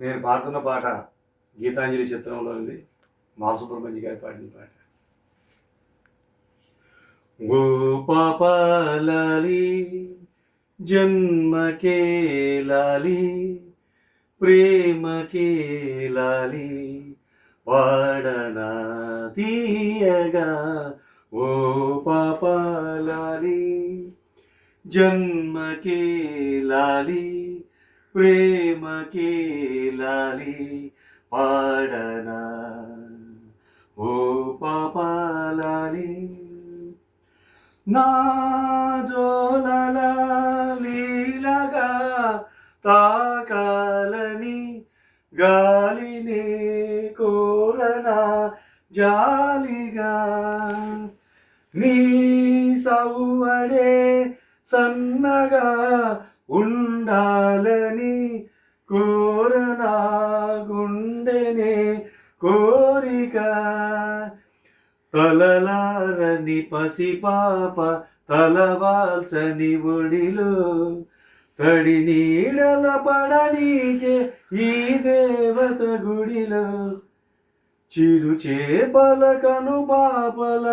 నేను పాడుతున్న పాట గీతాంజలి చిత్రంలోనిది మా సుబ్రహ్మణ్య గారి పాడిన పాట. ఓ జన్మకే లాలి ప్రేమకే లాలి పాడనా తీయగా. ఓ పాపాలి జన్మకే లాలి ప్రేమకే లాలి పాడనా. ఓ పాపాలాలి నా జోలల తాకాలని గాలిని కోరనా జాలిగా. నీ సౌవడే సన్నగా ఉండాలి కోరనా గుండెనే కోరిక. తలలారని పసిపాప తలవాల్చని ఒడిలో. తడి నీడల పడనీకే ఈ దేవత గుడిలో. చిరు చేపల కను పాపల